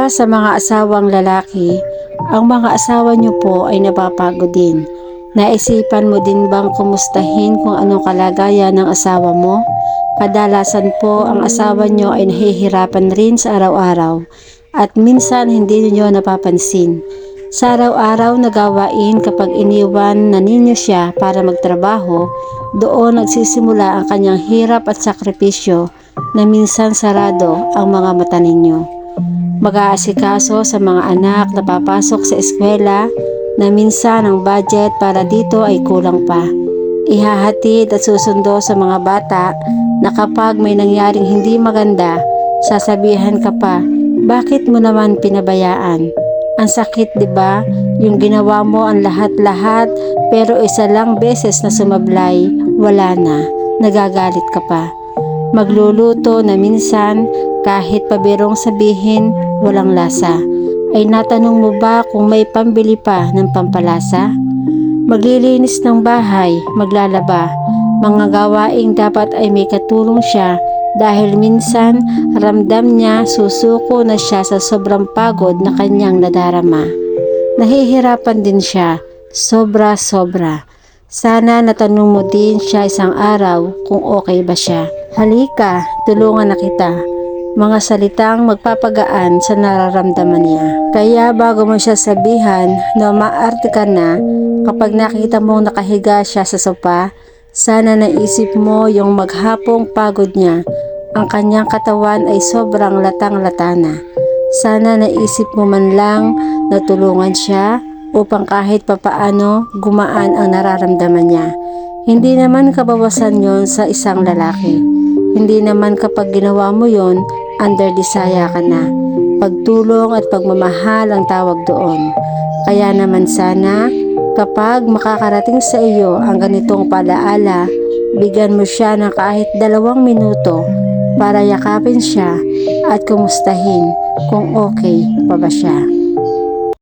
Para sa mga asawang lalaki, ang mga asawa niyo po ay napapagod din. Naisipan mo din bang kumustahin kung anong kalagayan ng asawa mo? Kadalasan po ang asawa niyo ay nahihirapan rin sa araw-araw at minsan hindi niyo napapansin. Sa araw-araw na gawain kapag iniwan na ninyo siya para magtrabaho, doon nagsisimula ang kanyang hirap at sakripisyo na minsan sarado ang mga mata ninyo. Mag-aasikaso sa mga anak na papasok sa eskwela na minsan ang budget para dito ay kulang pa. Ihahatid at susundo sa mga bata na kapag may nangyaring hindi maganda, sasabihan ka pa, bakit mo naman pinabayaan? Ang sakit 'di ba? Yung ginawa mo ang lahat-lahat pero isa lang beses na sumablay, wala na. Nagagalit ka pa. Magluluto na minsan kahit pabirong sabihin walang lasa. Ay natanong mo ba kung may pambili pa ng pampalasa? Maglilinis ng bahay, maglalaba. Mga gawaing dapat ay may katulong siya dahil minsan ramdam niya susuko na siya sa sobrang pagod na kanyang nadarama. Nahihirapan din siya, sobra-sobra. Sana natanong mo din siya isang araw kung okay ba siya. Halika, tulungan na kita. Mga salitang magpapagaan sa nararamdaman niya. Kaya bago mo siya sabihan na maarte ka na, kapag nakita mong nakahiga siya sa sopa, sana naisip mo yung maghapong pagod niya. Ang kanyang katawan ay sobrang latang-lata na. Sana naisip mo man lang na tulungan siya upang kahit papaano gumaan ang nararamdaman niya. Hindi naman kabawasan yon sa isang lalaki. Hindi naman kapag ginawa mo yon, under desire ka na. Pagtulong at pagmamahal ang tawag doon. Kaya naman sana, kapag makakarating sa iyo ang ganitong palaala, bigyan mo siya ng kahit dalawang minuto para yakapin siya at kumustahin kung okay pa ba siya.